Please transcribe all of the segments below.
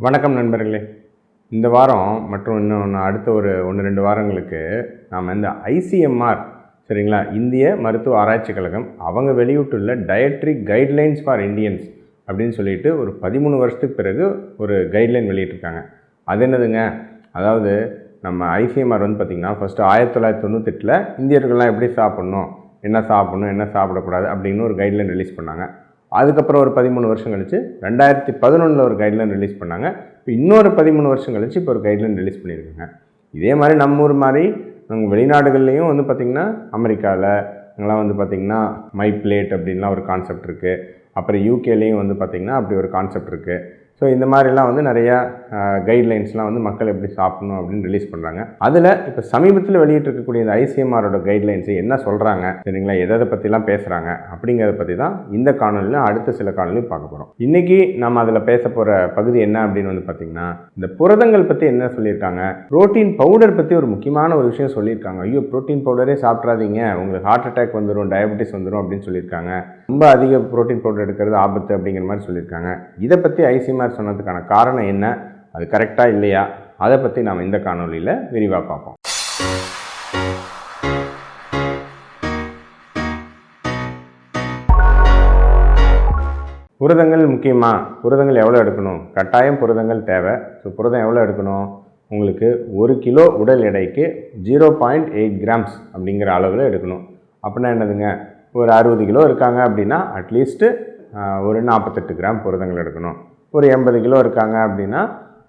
வணக்கம் நண்பர்களே. இந்த வாரம் மற்றும் இன்னும் அடுத்த ஒரு ஒன்று ரெண்டு வாரங்களுக்கு நாம் இந்த ஐசிஎம்ஆர் சரிங்களா? இந்திய மருத்துவ ஆராய்ச்சி கழகம் அவங்க வெளியிட்டுள்ள டயட்ரி கைட்லைன்ஸ் ஃபார் இந்தியன்ஸ் அப்படின்னு சொல்லிட்டு ஒரு பதிமூணு வருஷத்துக்கு பிறகு ஒரு கைட்லைன் வெளியிட்டிருக்காங்க. அது என்னதுங்க? அதாவது நம்ம ஐசிஎம்ஆர் வந்து பார்த்திங்கன்னா ஃபஸ்ட்டு ஆயிரத்தி தொள்ளாயிரத்தி தொண்ணூத்தெட்டில் இந்தியர்கள்லாம் எப்படி சாப்பிட்ணும்? என்ன சாப்பிட்ணும்? என்ன சாப்பிடக்கூடாது? அப்படின்னு ஒரு கைட்லைன் ரிலீஸ் பண்ணாங்க. அதுக்கப்புறம் ஒரு பதிமூணு வருஷம் கழிச்சு ரெண்டாயிரத்தி பதினொன்றில் ஒரு கைட்லைன் ரிலீஸ் பண்ணாங்க. இப்போ இன்னொரு பதிமூணு வருஷம் கழிச்சு இப்போ ஒரு கைட்லைன் ரிலீஸ் பண்ணியிருக்காங்க. இதே மாதிரி நம்ம ஊர் மாதிரி வெளிநாடுகள்லேயும் வந்து பார்த்திங்கன்னா அமெரிக்காவில் அங்கெல்லாம் வந்து பார்த்திங்கன்னா மை பிளேட் அப்படின்லாம் ஒரு கான்செப்ட் இருக்குது அப்புறம் யூகேலேயும் வந்து பார்த்திங்கன்னா அப்படி ஒரு கான்செப்ட் இருக்குது ஸோ இந்த மாதிரிலாம் வந்து நிறையா கைட்லைன்ஸ்லாம் வந்து மக்கள் எப்படி சாப்பிடணும் அப்படின்னு ரிலீஸ் பண்ணுறாங்க அதில் இப்போ சமீபத்தில் வெளியிட்டிருக்கக்கூடிய இந்த ஐசிஎம்ஆரோட கைட்லைன்ஸை என்ன சொல்கிறாங்க சரிங்களா எதை பற்றிலாம் பேசுகிறாங்க அப்படிங்கிறத பற்றி தான் இந்த காணொலியில் அடுத்த சில காணொலியும் பார்க்க போகிறோம் இன்றைக்கி நம்ம அதில் பேச போகிற பகுதி என்ன அப்படின்னு வந்து பார்த்திங்கன்னா இந்த புரதங்கள் பற்றி என்ன சொல்லியிருக்காங்க ப்ரோட்டீன் பவுடர் பற்றி ஒரு முக்கியமான ஒரு விஷயம் சொல்லியிருக்காங்க. ஐயோ ப்ரோட்டீன் பவுடரே சாப்பிட்றாதீங்க உங்களுக்கு ஹார்ட் அட்டாக் வந்துடும் டயபெட்டிஸ் வந்துடும் அப்படின்னு சொல்லியிருக்காங்க. ரொம்ப அதிக புரோட்டீன் பவுடர் எடுக்கிறது ஆபத்து அப்படிங்கிற மாதிரி சொல்லியிருக்காங்க. இதை பற்றி ஐசிஎம்ஆர் சொன்னதுக்கான காரணம் என்ன? அது கரெக்டாக இல்லையா? அதை பற்றி நாம் இந்த காணொலியில் விரிவாக பார்ப்போம். புரதங்கள் முக்கியமா? புரதங்கள் எவ்வளோ எடுக்கணும்? கட்டாயம் புரதங்கள் தேவை. ஸோ புரதம் எவ்வளோ எடுக்கணும்? உங்களுக்கு ஒரு கிலோ உடல் எடைக்கு ஜீரோ பாயிண்ட் எயிட் கிராம்ஸ் அப்படிங்கிற அளவில் எடுக்கணும். அப்படின்னா என்னதுங்க? ஒரு அறுபது கிலோ இருக்காங்க அப்படின்னா அட்லீஸ்ட்டு ஒரு நாற்பத்தெட்டு கிராம் புரதங்கள் எடுக்கணும். ஒரு எண்பது கிலோ இருக்காங்க அப்படின்னா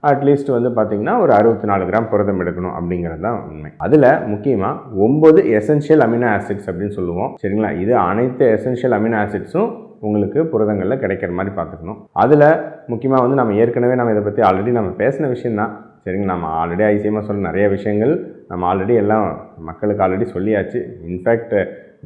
அட்லீஸ்ட் வந்து பார்த்திங்கன்னா ஒரு அறுபத்தி நாலு கிராம் புரதம் எடுக்கணும் அப்படிங்கிறது தான் உண்மை. அதில் முக்கியமாக ஒம்பது எசென்ஷியல் அமினோ ஆசிட்ஸ் அப்படின்னு சொல்லுவோம். சரிங்களா? இது அனைத்து எசென்ஷியல் அமினோ ஆசிட்ஸும் உங்களுக்கு புரதங்களில் கிடைக்கிற மாதிரி பார்த்துக்கணும் அதில் முக்கியமாக வந்து நம்ம ஏற்கனவே நம்ம இதை பற்றி ஆல்ரெடி நம்ம பேசின விஷயந்தான் சரிங்க நம்ம ஆல்ரெடி ஐசியமாக சொல்ல நிறைய விஷயங்கள் நம்ம ஆல்ரெடி எல்லாம் மக்களுக்கு ஆல்ரெடி சொல்லியாச்சு. இன்ஃபேக்ட்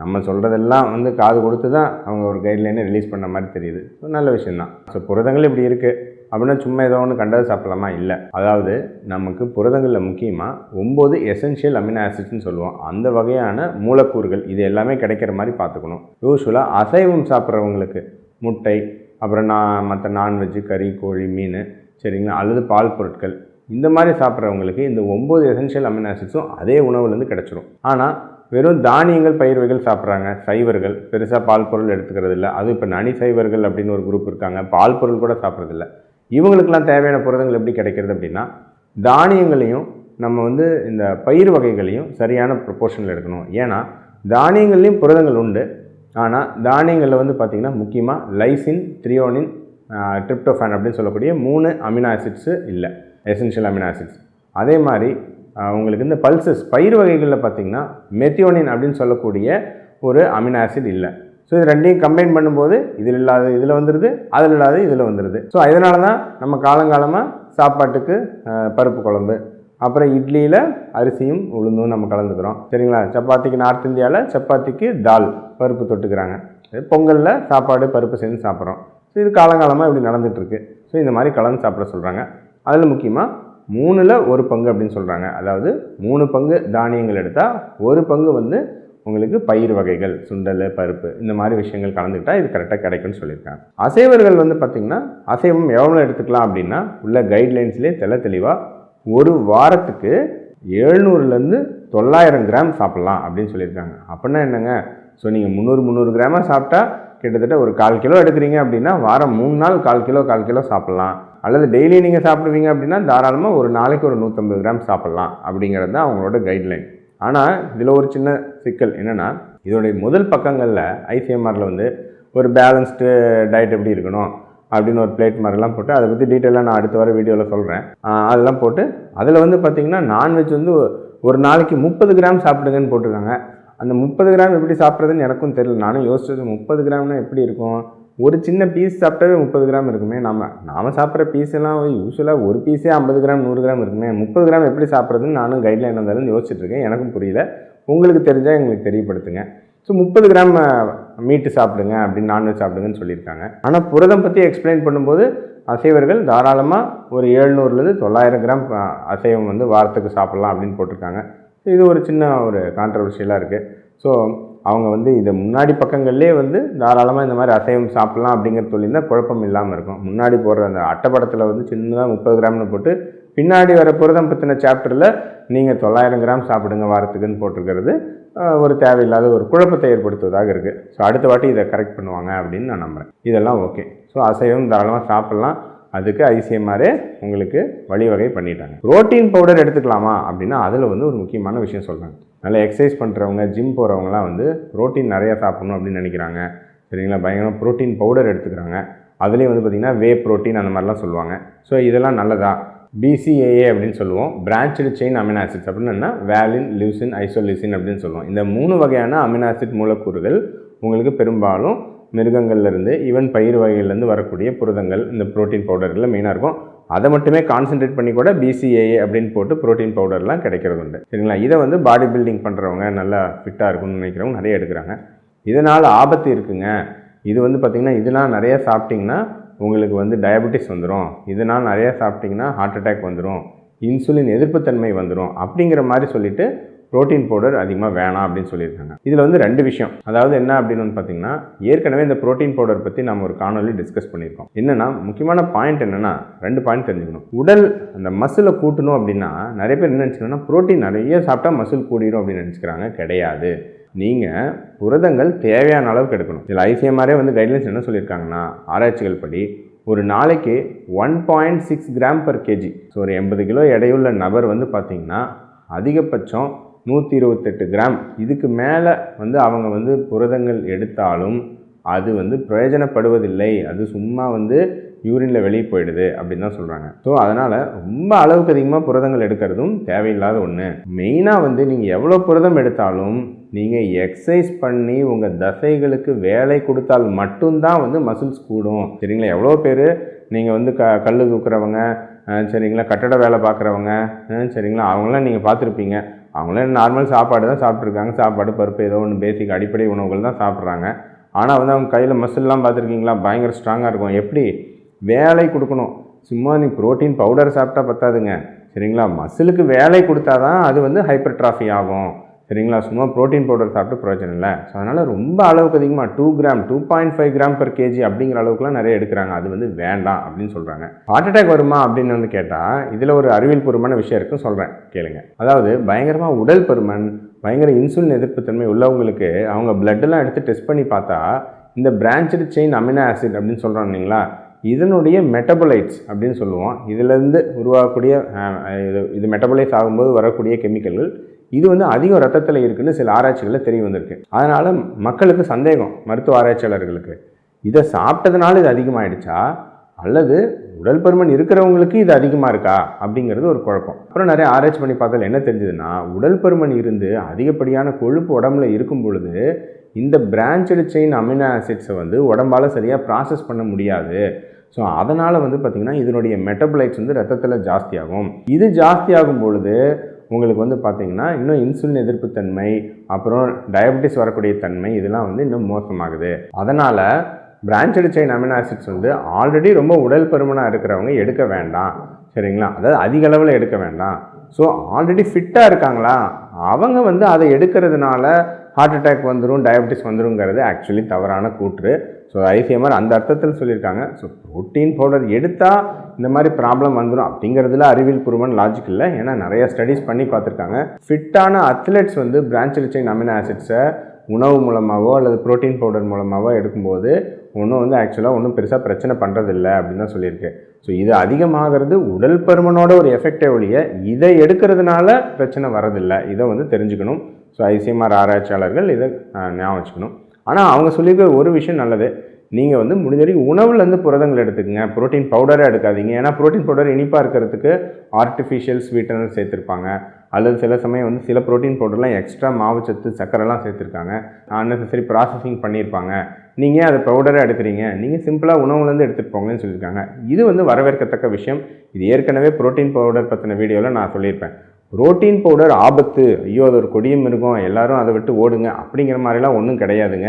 நம்ம சொல்கிறதெல்லாம் வந்து காது கொடுத்து தான் அவங்க ஒரு கைட்லைனை ரிலீஸ் பண்ண மாதிரி தெரியுது. ஸோ நல்ல விஷயந்தான் ஸோ புரதங்கள் இப்படி இருக்குது அப்படின்னா சும்மா ஏதோ ஒன்று கண்டது சாப்பிடலாமா? இல்லை. அதாவது நமக்கு புரதங்களில் முக்கியமாக ஒம்பது எசென்ஷியல் அமினோ ஆசிட்ஸ்னு சொல்லுவோம். அந்த வகையான மூலக்கூறுகள் இது எல்லாமே கிடைக்கிற மாதிரி பார்த்துக்கணும். யூஸ்வலாக அசைவம் சாப்பிட்றவங்களுக்கு முட்டை அப்புறம் நான் மற்ற நான்வெஜ்ஜு கறி கோழி மீன் சரிங்களா? அல்லது பால் பொருட்கள். இந்த மாதிரி சாப்பிட்றவங்களுக்கு இந்த ஒம்பது எசென்ஷியல் அமினோ ஆசிட்ஸும் அதே உணவுலேருந்து கிடச்சிரும். ஆனால் வெறும் தானியங்கள் பயிர் வகைகள் சாப்பிட்றாங்க. சைவர்கள். பெருசாக பால் பொருள் எடுத்துக்கிறது இல்லை. அது இப்போ நனி சைவர்கள் அப்படின்னு ஒரு குரூப் இருக்காங்க. பால் பொருள் கூட சாப்பிட்றதில்ல இவங்களுக்கெல்லாம் தேவையான புரதங்கள் எப்படி கிடைக்கிறது அப்படின்னா தானியங்களையும் நம்ம வந்து இந்த பயிர் வகைகளையும் சரியான ப்ரொப்போர்ஷனில் எடுக்கணும். ஏன்னா தானியங்கள்லேயும் புரதங்கள் உண்டு. ஆனால் தானியங்களில் வந்து பார்த்திங்கன்னா முக்கியமாக லைசின் த்ரியோனின் ட்ரிப்டோஃபேன் அப்படின்னு சொல்லக்கூடிய மூணு அமினோ ஆசிட்ஸு இல்லை. எசென்ஷியல் அமினோ ஆசிட்ஸ் அதே மாதிரி உங்களுக்கு இந்த பல்சஸ் பயிர் வகைகளில் பார்த்திங்கன்னா மெத்தியோனின் அப்படின்னு சொல்லக்கூடிய ஒரு அமினோ ஆசிட் இல்லை. ஸோ இது ரெண்டையும் கம்பைன் பண்ணும்போது இதில் இல்லாத இதில் வந்துடுது அதில் இல்லாத இதில் வந்துடுது ஸோ அதனால தான் நம்ம காலங்காலமாக சாப்பாட்டுக்கு பருப்பு குழம்பு அப்புறம் இட்லியில் அரிசியும் உளுந்தும் நம்ம கலந்துக்கிறோம். சரிங்களா? சப்பாத்திக்கு நார்த் இந்தியாவில் சப்பாத்திக்கு தால் பருப்பு தொட்டுக்கிறாங்க. பொங்கலில் சாப்பாடு பருப்பு சேர்ந்து சாப்பிட்றோம். ஸோ இது காலங்காலமாக இப்படி நடந்துகிட்ருக்கு ஸோ இந்த மாதிரி கலந்து சாப்பிட சொல்கிறாங்க அதில் முக்கியமாக மூணில் ஒரு பங்கு அப்படின்னு சொல்கிறாங்க அதாவது மூணு பங்கு தானியங்கள் எடுத்தால் ஒரு பங்கு வந்து உங்களுக்கு பயிர் வகைகள் சுண்டல் பருப்பு இந்த மாதிரி விஷயங்கள் கலந்துக்கிட்டால் இது கரெக்டாக கிடைக்கும்னு சொல்லியிருக்காங்க. அசைவர்கள் வந்து பார்த்திங்கன்னா அசைவம் எவ்வளோ எடுத்துக்கலாம் அப்படின்னா உள்ள கைட்லைன்ஸ்லேயே தெல தெளிவாக ஒரு வாரத்துக்கு எழுநூறுலேருந்து தொள்ளாயிரம் கிராம் சாப்பிட்லாம் அப்படின்னு சொல்லியிருக்காங்க. அப்படின்னா என்னங்க? ஸோ நீங்கள் முந்நூறு முந்நூறு கிராமாக சாப்பிட்டா கிட்டத்தட்ட ஒரு கால் கிலோ எடுக்கிறீங்க அப்படின்னா வாரம் மூணு நாள் கால் கிலோ கால் கிலோ சாப்பிட்லாம். அல்லது டெய்லி நீங்கள் சாப்பிடுவீங்க அப்படின்னா தாராளமாக ஒரு நாளைக்கு ஒரு நூற்றம்பது கிராம் சாப்பிட்லாம் அப்படிங்கிறது தான் அவங்களோட கைட்லைன் ஆனால் இதில் ஒரு சின்ன சிக்கல் என்னென்னா இதோடைய முதல் பக்கங்களில் ஐசிஎம்ஆரில் வந்து ஒரு பேலன்ஸ்டு டயட் எப்படி இருக்கணும் அப்படின்னு ஒரு பிளேட் மாதிரிலாம் போட்டு அதை பற்றி டீட்டெயிலாக நான் அடுத்த வர வீடியோவில் சொல்கிறேன் அதெல்லாம் போட்டு அதில் வந்து பார்த்திங்கன்னா நான்வெஜ் வந்து ஒரு நாளைக்கு முப்பது கிராம் சாப்பிடுங்கன்னு போட்டிருக்காங்க. அந்த முப்பது கிராம் எப்படி சாப்பிட்றதுன்னு எனக்கும் தெரியல. நானும் யோசிச்சது முப்பது கிராம்னா எப்படி இருக்கும்? ஒரு சின்ன பீஸ் சாப்பிட்டாவே முப்பது கிராம் இருக்குமே? நம்ம நாம் சாப்பிட்ற பீஸ் எல்லாம் யூஸ்வலாக ஒரு பீஸே ஐம்பது கிராம் நூறு கிராம் இருக்குமே? முப்பது கிராம் எப்படி சாப்பிட்றதுன்னு நானும் கைட்லைன் இருந்தாலும் யோசிச்சுட்ருக்கேன். எனக்கும் புரியல. உங்களுக்கு தெரிஞ்சால் எங்களுக்கு தெரியப்படுத்துங்க. ஸோ முப்பது கிராம் மீட்டு சாப்பிடுங்க அப்படின்னு நான்வெஜ் சாப்பிடுங்கன்னு சொல்லியிருக்காங்க. ஆனால் புரதம் பற்றி எக்ஸ்பிளைன் பண்ணும்போது அசைவர்கள் தாராளமாக ஒரு ஏழ்நூறுலேருந்து தொள்ளாயிரம் கிராம் அசைவம் வந்து வாரத்துக்கு சாப்பிட்லாம் அப்படின்னு போட்டிருக்காங்க. இது ஒரு சின்ன ஒரு கான்ட்ரவர்ஷியலாக இருக்குது ஸோ அவங்க வந்து இதை முன்னாடி பக்கங்கள்லேயே வந்து தாராளமாக இந்த மாதிரி அசைவம் சாப்பிட்லாம் அப்படிங்கிறது சொல்லியிருந்தால் குழப்பம் இல்லாமல் இருக்கும். முன்னாடி போடுற அந்த அட்டைப்படத்தில் வந்து சின்னதாக முப்பது கிராம்னு போட்டு பின்னாடி வர புரதம் பற்றின சாப்டரில் நீங்கள் தொள்ளாயிரம் கிராம் சாப்பிடுங்க வாரத்துக்குன்னு போட்டிருக்கிறது ஒரு தேவையில்லாத ஒரு குழப்பத்தை ஏற்படுத்துவதாக இருக்குது ஸோ அடுத்த வாட்டி இதை கரெக்ட் பண்ணுவாங்க அப்படின்னு நான் நம்புகிறேன் இதெல்லாம் ஓகே ஸோ அசைவம் தாராளமாக சாப்பிட்லாம். அதுக்கு ஐசிஎம்ஆரே உங்களுக்கு வழிவகை பண்ணிட்டாங்க. புரோட்டீன் பவுடர் எடுத்துக்கலாமா அப்படின்னா அதில் வந்து ஒரு முக்கியமான விஷயம் சொல்கிறாங்க நல்லா எக்ஸசைஸ் பண்ணுறவங்க ஜிம் போகிறவங்களாம் வந்து புரோட்டீன் நிறையா சாப்பிட்ணும் அப்படின்னு நினைக்கிறாங்க. சரிங்களா? பயங்கரமாக புரோட்டீன் பவுடர் எடுத்துக்கிறாங்க. அதுலேயும் வந்து பார்த்திங்கன்னா வே புரோட்டீன் அந்த மாதிரிலாம் சொல்லுவாங்க. ஸோ இதெல்லாம் நல்லதா? பிசிஏஏ அப்படின்னு சொல்லுவோம். பிரான்ச்சு செயின் அமினோ ஆசிட்ஸ் அப்படின்னு வேலின் லியூசின் ஐசோலிசின் அப்படின்னு சொல்லுவோம். இந்த மூணு வகையான அமினோ ஆசிட் மூலக்கூறுகள் உங்களுக்கு பெரும்பாலும் மிருகங்கள்லேருந்து ஈவன் பயிர் வகைகள்லேருந்து வரக்கூடிய புரதங்கள் இந்த புரோட்டீன் பவுடரில் மெயினாக இருக்கும். அதை மட்டுமே கான்சென்ட்ரேட் பண்ணி கூட பிசிஏஏ அப்படின்னு போட்டு புரோட்டீன் பவுடர்லாம் கிடைக்கிறது உண்டு சரிங்களா? இதை வந்து பாடி பில்டிங் பண்ணுறவங்க நல்லா ஃபிட்டாக இருக்கும்னு நினைக்கிறவங்க நிறைய எடுக்கிறாங்க. இதனால் ஆபத்து இருக்குங்க. இது வந்து பார்த்திங்கன்னா இதெல்லாம் நிறையா சாப்பிட்டிங்கன்னா உங்களுக்கு வந்து டயபெட்டிஸ் வந்துடும் இதனால் நிறையா சாப்பிட்டிங்கன்னா ஹார்ட் அட்டாக் வந்துடும் இன்சுலின் எதிர்ப்புத்தன்மை வந்துடும் அப்படிங்கிற மாதிரி சொல்லிட்டு ப்ரோட்டீன் பவுடர் அதிகமாக வேணாம் அப்படின்னு சொல்லியிருக்காங்க. இதில் வந்து ரெண்டு விஷயம். அதாவது என்ன அப்படின்னு வந்து பார்த்தீங்கன்னா ஏற்கனவே இந்த ப்ரோட்டீன் பவுடர் பற்றி நம்ம ஒரு காணொலி டிஸ்கஸ் பண்ணியிருக்கோம். என்னென்னா முக்கியமான பாயிண்ட் என்னென்னா ரெண்டு பாயிண்ட் தெரிஞ்சுக்கணும். உடல் அந்த மசிலை கூட்டணும் அப்படின்னா நிறைய பேர் என்ன நினச்சிக்கணும்னா புரோட்டீன் நிறைய சாப்பிட்டா மசில் கூடிரும் அப்படின்னு நினச்சிக்கிறாங்க. கிடையாது. நீங்கள் புரதங்கள் தேவையான அளவுக்கு எடுக்கணும். இதில் ஐசிஎம்ஆரே வந்து கைட்லைன்ஸ் என்ன சொல்லியிருக்காங்கன்னா ஆராய்ச்சிகள் படி ஒரு நாளைக்கு one point six gram per KG so ஒரு எண்பது கிலோ எடையுள்ள நபர் வந்து பார்த்திங்கன்னா அதிகபட்சம் நூற்றி இருபத்தெட்டு கிராம். இதுக்கு மேலே வந்து அவங்க வந்து புரதங்கள் எடுத்தாலும் அது வந்து பிரயோஜனப்படுவதில்லை. அது சும்மா வந்து யூரினில் வெளியே போயிடுது அப்படின்னு தான் சொல்கிறாங்க ஸோ அதனால் ரொம்ப அளவுக்கு அதிகமாக புரதங்கள் எடுக்கிறதும் தேவையில்லாத ஒன்று மெயினாக வந்து நீங்கள் எவ்வளோ புரதம் எடுத்தாலும் நீங்கள் எக்ஸசைஸ் பண்ணி உங்கள் தசைகளுக்கு வேலை கொடுத்தால் மட்டும்தான் வந்து மசில்ஸ் கூடும். சரிங்களா? எவ்வளோ பேர் நீங்கள் வந்து க கல் தூக்குறவங்க சரிங்களா? கட்டட வேலை பார்க்குறவங்க சரிங்களா? அவங்களாம் நீங்கள் பார்த்துருப்பீங்க. அவங்களாம் நார்மல் சாப்பாடு தான் சாப்பிட்ருக்காங்க சாப்பாடு பருப்பு ஏதோ ஒன்று பேசிக் அடிப்படை உணவுகள் தான் சாப்பிட்றாங்க. ஆனால் வந்து அவங்க கையில் மசில்லாம் பார்த்துருக்கீங்களா? பயங்கர ஸ்ட்ராங்காக இருக்கும். எப்படி? வேலை கொடுக்கணும். சும்மா நீ ப்ரோட்டீன் பவுடர் சாப்பிட்டா பத்தாதுங்க. சரிங்களா? மசிலுக்கு வேலை கொடுத்தா தான் அது வந்து ஹைப்பர் ட்ராஃபி ஆகும். சரிங்களா? சும்மா ப்ரோட்டீன் பவுடர் சாப்பிட்டு பிரயோஜனம் இல்லை. ஸோ அதனால் ரொம்ப அளவுக்கு அதிகமாக two gram two point five gram per KG அப்படிங்கிற அளவுக்குலாம் நிறைய எடுக்கிறாங்க. அது வந்து வேண்டாம் அப்படின்னு சொல்கிறாங்க ஹார்ட் அட்டாக் வருமா அப்படின்னு வந்து கேட்டால் இதில் ஒரு அறிவியல் பூர்வமான விஷயம் இருக்குன்னு சொல்கிறேன் கேளுங்க. அதாவது பயங்கரமாக உடல் பருமன் பயங்கர இன்சுலின் எதிர்ப்புத்தன்மை உள்ளவங்களுக்கு அவங்க பிளட்டெல்லாம் எடுத்து டெஸ்ட் பண்ணி பார்த்தா இந்த பிரான்ச்சடு செயின் அமினோ ஆசிட் அப்படின்னு சொல்கிறோம் இல்லைங்களா? இதனுடைய மெட்டபலைட்ஸ் அப்படின்னு சொல்லுவோம். இதிலேருந்து உருவாகக்கூடிய இது இது மெட்டபலைஸ் ஆகும்போது வரக்கூடிய கெமிக்கல்கள் இது வந்து அதிகம் ரத்தத்தில் இருக்குன்னு சில ஆராய்ச்சிகளில் தெரிய வந்திருக்கு. அதனால் மக்களுக்கு சந்தேகம் மருத்துவ ஆராய்ச்சியாளர்களுக்கு. இதை சாப்பிட்டதுனால இது அதிகமாகிடுச்சா அல்லது உடல் பருமன் இருக்கிறவங்களுக்கு இது அதிகமாக இருக்கா? அப்படிங்கிறது ஒரு குழப்பம். அப்புறம் நிறைய ஆராய்ச்சி பண்ணி பார்த்தால் என்ன தெரிஞ்சதுன்னா உடல் பருமன் இருந்து அதிகப்படியான கொழுப்பு உடம்புல இருக்கும் பொழுது இந்த பிரான்ச்சடு செயின் அமினோ ஆசிட்ஸை வந்து உடம்பால் சரியாக ப்ராசஸ் பண்ண முடியாது. ஸோ அதனால் வந்து பார்த்திங்கன்னா இதனுடைய மெட்டபிளைட்ஸ் வந்து ரத்தத்தில் ஜாஸ்தியாகும். இது ஜாஸ்தியாகும் பொழுது உங்களுக்கு வந்து பார்த்திங்கன்னா இன்னும் இன்சுலின் எதிர்ப்புத்தன்மை அப்புறம் டயபெட்டிஸ் வரக்கூடிய தன்மை இதெல்லாம் வந்து இன்னும் மோசமாகுது. அதனால் பிரான்ச்சடு செயின் அமினோ ஆசிட்ஸ் வந்து ஆல்ரெடி ரொம்ப உடல் பருமனாக இருக்கிறவங்க எடுக்க வேண்டாம். சரிங்களா? அதாவது அதிக அளவில் எடுக்க வேண்டாம். ஸோ ஆல்ரெடி ஃபிட்டாக இருக்காங்களா? அவங்க வந்து அதை எடுக்கிறதுனால ஹார்ட் அட்டாக் வந்துடும் டயபெட்டிஸ் வந்துருங்கிறது ஆக்சுவலி தவறான கூற்று. ஸோ ஐசிஎம்ஆர் அந்த அர்த்தத்தில் சொல்லியிருக்காங்க. ஸோ ப்ரோட்டீன் பவுடர் எடுத்தால் இந்த மாதிரி ப்ராப்ளம் வந்துடும் அப்படிங்கிறதுல அறிவியல் பூர்வன் லாஜிக் இல்லை. ஏன்னா நிறைய ஸ்டடீஸ் பண்ணி பார்த்துருக்காங்க. ஃபிட்டான அத்லெட்ஸ் வந்து பிரான்ச் செயின் அமினோ ஆசிட்ஸை உணவு மூலமாகவோ அல்லது ப்ரோட்டீன் பவுடர் மூலமாகவோ எடுக்கும்போது ஒன்றும் வந்து ஆக்சுவலாக ஒன்றும் பெருசாக பிரச்சனை பண்ணுறதில்ல அப்படின்னு தான் சொல்லியிருக்கு. ஸோ இது அதிகமாகிறது உடல் பருமனோட ஒரு எஃபெக்டே ஒழிய இதை எடுக்கிறதுனால பிரச்சனை வரதில்லை. இதை வந்து தெரிஞ்சுக்கணும். ஸோ ஐசிஎம்ஆர் ஆராய்ச்சியாளர்கள் இதை ஞாபகம் வச்சுக்கணும். ஆனால் அவங்க சொல்லியிருக்கிற ஒரு விஷயம் நல்லது. நீங்கள் வந்து முடிஞ்ச வரைக்கும் உணவுலேருந்து புரதங்கள் எடுத்துக்கங்க. புரோட்டீன் பவுடரே எடுக்காதீங்க. ஏன்னா புரோட்டீன் பவுடர் இனிப்பாக இருக்கிறதுக்கு ஆர்டிஃபிஷியல் ஸ்வீட்டனர் சேர்த்துருப்பாங்க. அல்லது சில சமயம் வந்து சில புரோட்டீன் பவுடர்லாம் எக்ஸ்ட்ரா மாவுச்சத்து சக்கரைலாம் சேர்த்துருக்காங்க. அன்னெசரி ப்ராசஸிங் பண்ணியிருப்பாங்க. நீங்கள் ஏன் அதை பவுடரே எடுக்கிறீங்க? நீங்கள் சிம்பிளாக உணவுலேருந்து எடுத்துகிட்டு போங்கன்னு சொல்லியிருக்காங்க. இது வந்து வரவேற்கத்தக்க விஷயம். இது ஏற்கனவே ப்ரோட்டீன் பவுடர் பற்றின வீடியோவில் நான் சொல்லியிருப்பேன். புரோட்டீன் பவுடர் ஆபத்து. ஐயோ அது ஒரு கொடியும் இருக்கும். எல்லாரும் அதை விட்டு ஓடுங்க. அப்படிங்கிற மாதிரிலாம் ஒன்றும் கிடையாதுங்க.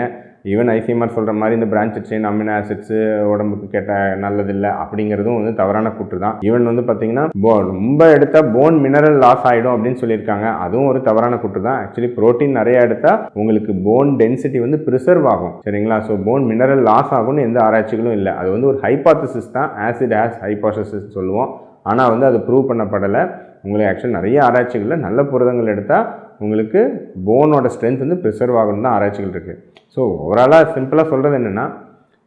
ஈவன் ஐசிஎம்ஆர் சொல்கிற மாதிரி இந்த பிரான்ச் செயின் அமினோ ஆசிட்ஸு உடம்புக்கு கேட்ட நல்லதில்லை அப்படிங்கிறதும் வந்து தவறான கூற்று தான். ஈவன் வந்து பார்த்தீங்கன்னா போ ரொம்ப எடுத்தால் போன் மினரல் லாஸ் ஆகிடும் அப்படின்னு சொல்லியிருக்காங்க. அதுவும் ஒரு தவறான கூற்று தான். ஆக்சுவலி ப்ரோட்டீன் நிறைய எடுத்தால் உங்களுக்கு போன் டென்சிட்டி வந்து ப்ரிசர்வ் ஆகும். சரிங்களா? ஸோ போன் மினரல் லாஸ் ஆகும்னு எந்த ஆராய்ச்சிகளும் இல்லை. அது வந்து ஒரு ஹைபாத்தசிஸ் தான். ஆசிட் ஆஸ் ஹைபாத்தசிஸ் சொல்லுவோம். ஆனால் வந்து அது ப்ரூவ் பண்ணப்படலை. உங்களுக்கு ஆக்சுவல் நிறைய ஆராய்ச்சிகளில் நல்ல புரதங்கள் எடுத்தால் உங்களுக்கு போனோட ஸ்ட்ரென்த் வந்து ப்ரிசர்வ் ஆகணும் தான் ஆராய்ச்சிகள் இருக்குது ஸோ ஓவராலாக சிம்பிளாக சொல்கிறது என்னென்னா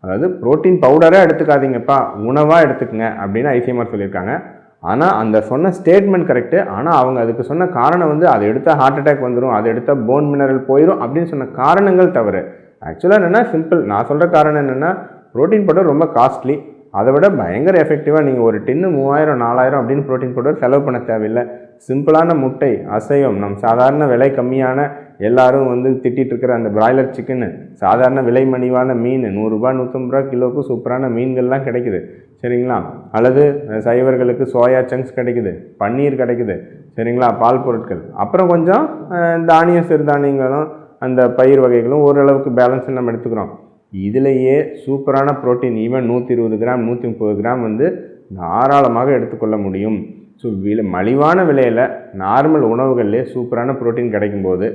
அதாவது ப்ரோட்டீன் பவுடராக எடுத்துக்காதீங்கப்பா உணவாக எடுத்துக்கங்க அப்படின்னு ஐசிஎம்ஆர் சொல்லியிருக்காங்க. ஆனால் அந்த சொன்ன ஸ்டேட்மெண்ட் கரெக்டு ஆனால் அவங்க அதுக்கு சொன்ன காரணம் வந்து அதை எடுத்தால் ஹார்ட் அட்டாக் வந்துடும் அதை எடுத்தால் போன் மினரல் போயிடும் அப்படின்னு சொன்ன காரணங்கள் தவறு. ஆக்சுவலாக என்னென்னா சிம்பிள் நான் சொல்கிற காரணம் என்னென்னா ப்ரோட்டீன் பவுடர் ரொம்ப காஸ்ட்லி அதை விட பயங்கர எஃபெக்டிவாக நீங்கள் ஒரு டின்னு மூவாயிரம் நாலாயிரம் அப்படின்னு ப்ரோட்டீன் பவுடர் செலவு பண்ண தேவையில்லை. சிம்பிளான முட்டை அசைவம் நம் சாதாரண விலை கம்மியான எல்லாரும் வந்து திட்டிகிட்டு இருக்கிற அந்த பிராய்லர் சிக்கனு சாதாரண விலை மலிவான மீன் நூறுரூபா நூற்றம்பது ரூபா கிலோவுக்கு சூப்பரான மீன்கள்லாம் கிடைக்குது. சரிங்களா? அல்லது சைவர்களுக்கு சோயா சங்க்ஸ் கிடைக்குது பன்னீர் கிடைக்குது. சரிங்களா? பால் பொருட்கள். அப்புறம் கொஞ்சம் தானிய சிறுதானியங்களும் அந்த பயிர் வகைகளும் ஓரளவுக்கு பேலன்ஸ் நம்ம எடுத்துக்கிறோம். இதுலேயே சூப்பரான புரோட்டீன் ஈவன் நூற்றி இருபது கிராம் நூற்றி முப்பது கிராம் வந்து தாராளமாக எடுத்துக்கொள்ள முடியும். ஸோ விலை மலிவான விலையில் நார்மல் உணவுகள்லேயே சூப்பரான புரோட்டீன் கிடைக்கும்போது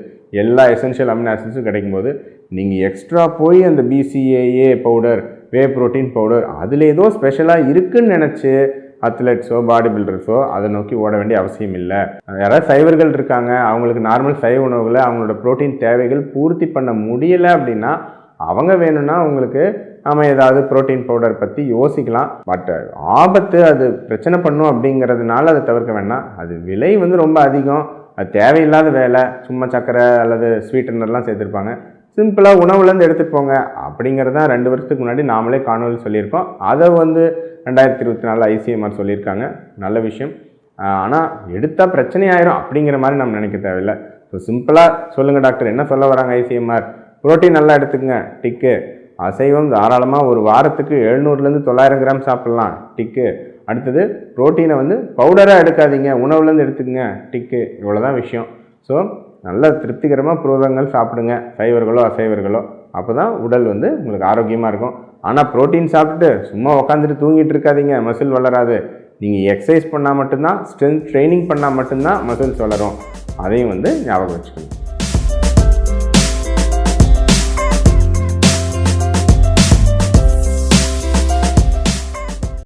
எல்லா எசென்ஷியல் அமினோ ஆசிட்ஸும் கிடைக்கும்போது நீங்கள் எக்ஸ்ட்ரா போய் அந்த BCAA powder whey protein powder அதில் ஏதோ ஸ்பெஷலாக இருக்குன்னு நினச்சி அத்லெட்ஸோ பாடி பில்டர்ஸோ அதை நோக்கி ஓட வேண்டிய அவசியம் இல்லை. யாராவது சைவர்கள் இருக்காங்க அவங்களுக்கு நார்மல் சைவ உணவுகளை அவங்களோட புரோட்டீன் தேவைகள் பூர்த்தி பண்ண முடியலை அப்படின்னா அவங்க வேணும்னா உங்களுக்கு நம்ம ஏதாவது புரோட்டீன் பவுடர் பற்றி யோசிக்கலாம். பட் ஆபத்து அது பிரச்சனை பண்ணும் அப்படிங்கிறதுனால அதை தவிர்க்க வேண்டாம். அது விலை வந்து ரொம்ப அதிகம். அது தேவையில்லாத வேலை. சும்மா சக்கரை அல்லது ஸ்வீட்டனர்லாம் சேர்த்துருப்பாங்க. சிம்பிளாக உணவுலேருந்து எடுத்துகிட்டு போங்க. அப்படிங்கிறது தான் ரெண்டு வருஷத்துக்கு முன்னாடி நாமளே காணொலி சொல்லியிருக்கோம். அதை வந்து ரெண்டாயிரத்தி இருபத்தி நாலு ஐசிஎம்ஆர் சொல்லியிருக்காங்க. நல்ல விஷயம். ஆனால் எடுத்தால் பிரச்சனை ஆயிரும் அப்படிங்கிற மாதிரி நம்ம நினைக்க தேவையில்லை. ஸோ சிம்பிளாக சொல்லுங்கள் டாக்டர். என்ன சொல்ல வராங்க ஐசிஎம்ஆர் புரோட்டீன் நல்லா எடுத்துக்கங்க. டிக்கு. அசைவம் தாராளமாக ஒரு வாரத்துக்கு எழுநூறுலேருந்து தொள்ளாயிரம் கிராம் சாப்பிட்லாம். டிக்கு. அடுத்தது புரோட்டீனை வந்து பவுடராக எடுக்காதீங்க. உணவுலேருந்து எடுத்துக்கங்க. டிக்கு. இவ்வளோதான் விஷயம். ஸோ நல்ல திருப்திகரமாக புரதங்கள் சாப்பிடுங்க. சைவர்களோ அசைவர்களோ. அப்போ தான் உடல் வந்து உங்களுக்கு ஆரோக்கியமாக இருக்கும். ஆனால் புரோட்டீன் சாப்பிட்டுட்டு சும்மா உட்காந்துட்டு தூங்கிட்டு இருக்காதீங்க. மசில் வளராது. நீங்கள் எக்ஸசைஸ் பண்ணால் மட்டும்தான் ஸ்ட்ரென்த் ட்ரைனிங் பண்ணால் மட்டும்தான் மசில்ஸ் வளரும். அதையும் வந்து ஞாபகம் வச்சுக்கணும்.